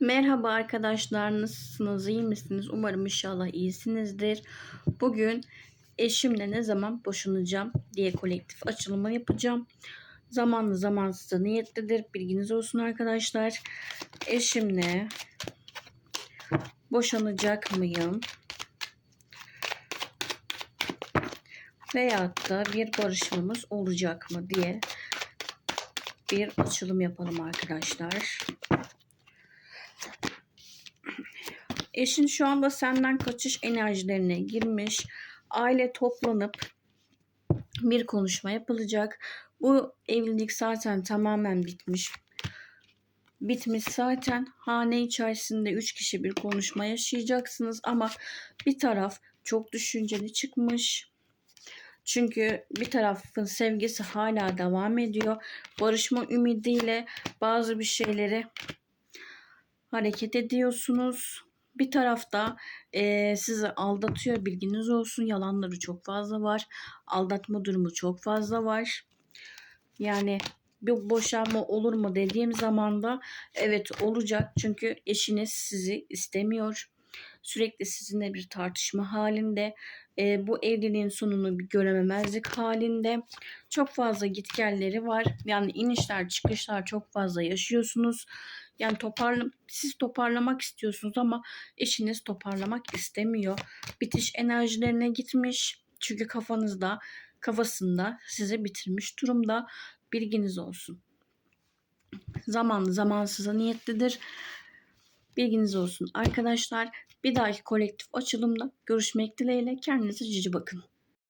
Merhaba arkadaşlar nasılsınız iyi misiniz umarım inşallah iyisinizdir. Bugün eşimle ne zaman boşanacağım diye kolektif açılımı yapacağım. Zamanlı zamansız niyetlidir bilginiz olsun arkadaşlar. Eşimle boşanacak mıyım? Veyahut da bir barışmamız olacak mı diye bir açılım yapalım arkadaşlar. Eşin şu anda senden kaçış enerjilerine girmiş. Aile toplanıp bir konuşma yapılacak. Bu evlilik zaten tamamen bitmiş. Bitmiş zaten. Hane içerisinde üç kişi bir konuşma yaşayacaksınız ama bir taraf çok düşünceli çıkmış. Çünkü bir tarafın sevgisi hala devam ediyor. Barışma ümidiyle bazı bir şeyleri hareket ediyorsunuz. Bir tarafta eee, sizi aldatıyor bilginiz olsun. Yalanları çok fazla var. Aldatma durumu çok fazla var. Yani bir boşanma olur mu dediğim zaman da evet olacak. Çünkü eşiniz sizi istemiyor. Sürekli sizinle bir tartışma halinde. Eee, bu evliliğin sonunu bir görememezlik halinde. Çok fazla gitgelleri var. Yani inişler çıkışlar çok fazla yaşıyorsunuz. Yani toparla siz toparlamak istiyorsunuz ama eşiniz toparlamak istemiyor. Bitiş enerjilerine gitmiş. Çünkü kafanızda, kafasında sizi bitirmiş durumda. Bilginiz olsun. Zamanlı zamansıza niyetlidir. Bilginiz olsun arkadaşlar. Bir dahaki kolektif açılımda görüşmek dileğiyle. Kendinize cici bakın.